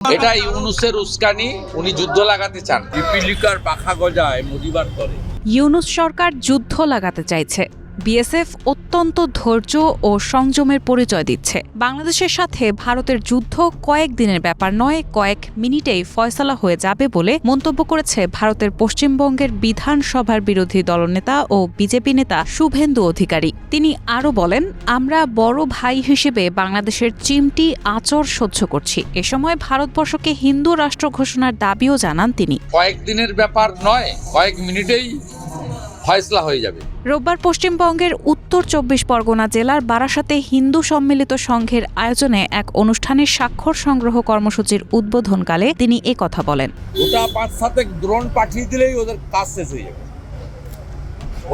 এটা ইউনুসের উস্কানি উনি যুদ্ধ লাগাতে চান। পিপিলিকার পাখা গজায় মুদিবার করে ইউনুস সরকার যুদ্ধ লাগাতে চাইছে। বিএসএফ অত্যন্ত ধৈর্য ও সংযমের পরিচয় দিচ্ছে। বাংলাদেশের সাথে ভারতের যুদ্ধ কয়েক দিনের ব্যাপার নয়, কয়েক মিনিটেই ফয়সালা হয়ে যাবে বলে মন্তব্য করেছে ভারতের পশ্চিমবঙ্গের বিধানসভার বিরোধী দলনেতা ও বিজেপি নেতা শুভেন্দু অধিকারী। তিনি আরও বলেন, আমরা বড় ভাই হিসেবে বাংলাদেশের চিমটি আচর সহ্য করছি। এ সময় ভারতবর্ষকে হিন্দু রাষ্ট্র ঘোষণার দাবিও জানান তিনি। কয়েকদিনের ব্যাপার নয়, কয়েক মিনিটেই ফয়সলা হয়ে যাবে। রোববার পশ্চিমবঙ্গের উত্তর চব্বিশ পরগনা জেলার বারাসাতে হিন্দু সম্মিলিত সংঘের আয়োজনে এক অনুষ্ঠানে স্বাক্ষর সংগ্রহ কর্মসূচির উদ্বোধনকালে তিনি এ কথা বলেন। গোটা পাঁচ সাথে দ্রোণ পাঠিয়ে দিলেই ওদের কাজ শেষ হয়ে যাবে।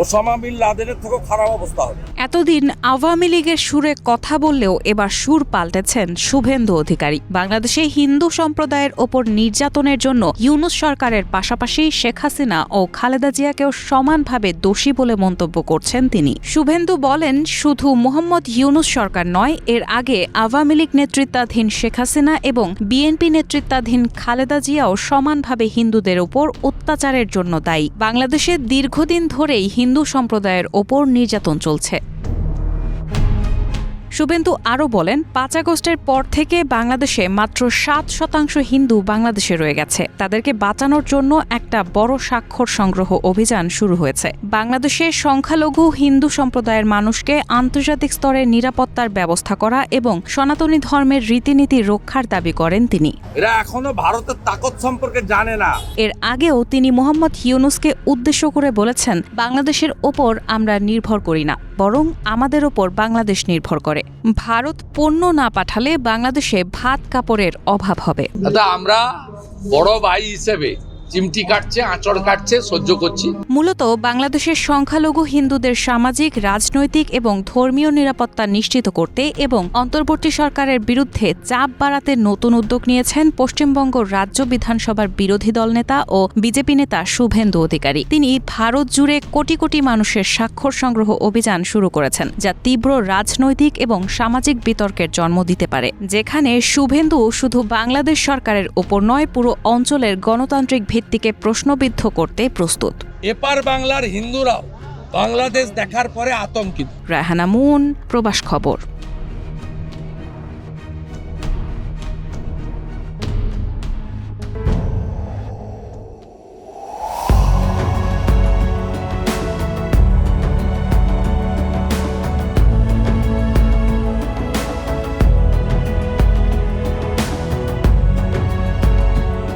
ওসামা বিন লাদেনের থেকেও খারাপ অবস্থা হবে। এতদিন আওয়ামী লীগের সুরে কথা বললেও এবার সুর পাল্টেছেন শুভেন্দু অধিকারী। বাংলাদেশে হিন্দু সম্প্রদায়ের ওপর নির্যাতনের জন্য ইউনুস সরকারের পাশাপাশি শেখ হাসিনা ও খালেদা জিয়াকেও সমানভাবে দোষী বলে মন্তব্য করছেন তিনি। শুভেন্দু বলেন, শুধু মোহাম্মদ ইউনুস সরকার নয়, এর আগে আওয়ামী লীগ নেতৃত্বাধীন শেখ হাসিনা এবং বিএনপি নেতৃত্বাধীন খালেদা জিয়াও সমানভাবে হিন্দুদের ওপর অত্যাচারের জন্য দায়ী। বাংলাদেশে দীর্ঘদিন ধরেই হিন্দু সম্প্রদায়ের ওপর নির্যাতন চলছে। শুভেন্দু আরও বলেন পাঁচ আগস্টের পর থেকে বাংলাদেশে মাত্র সাত শতাংশ হিন্দু বাংলাদেশে রয়ে গেছে। তাদেরকে বাঁচানোর জন্য একটা বড় স্বাক্ষর সংগ্রহ অভিযান শুরু হয়েছে। বাংলাদেশের সংখ্যালঘু হিন্দু সম্প্রদায়ের মানুষকে আন্তর্জাতিক স্তরে নিরাপত্তার ব্যবস্থা করা এবং সনাতনী ধর্মের রীতিনীতি রক্ষার দাবি করেন তিনি। এরা এখনও ভারতের তাকত সম্পর্কে জানে না। এর আগেও তিনি মোহাম্মদ ইউনুসকে উদ্দেশ্য করে বলেছেন বাংলাদেশের ওপর আমরা নির্ভর করি না বরং আমাদের ওপর বাংলাদেশ নির্ভর করে। ভারত পণ্য না পাঠালে বাংলাদেশে ভাত কাপড়ের অভাব হবে। দাদা আমরা বড় ভাই হিসেবে চিমটি কাটছে, আঁচড় কাটছে, সহ্য করছি। মূলত বাংলাদেশের সংখ্যালঘু হিন্দুদের সামাজিক, রাজনৈতিক এবং ধর্মীয় নিরাপত্তা নিশ্চিত করতে এবং অন্তর্বর্তী সরকারের বিরুদ্ধে চাপ বাড়াতে নতুন উদ্যোগ নিয়েছেন পশ্চিমবঙ্গ রাজ্য বিধানসভার বিরোধী দল নেতা ও বিজেপি নেতা শুভেন্দু অধিকারী। তিনি ভারত জুড়ে কোটি কোটি মানুষের স্বাক্ষর সংগ্রহ অভিযান শুরু করেছেন, যা তীব্র রাজনৈতিক এবং সামাজিক বিতর্কের জন্ম দিতে পারে। যেখানে শুভেন্দু শুধু বাংলাদেশ সরকারের ওপর নয়, পুরো অঞ্চলের গণতান্ত্রিক ভিত্তিকে প্রশ্নবিদ্ধ করতে প্রস্তুত। এপার বাংলার হিন্দুরাও বাংলাদেশ দেখার পরে আতঙ্কিত। রায়হানা মুন প্রবাস খবর।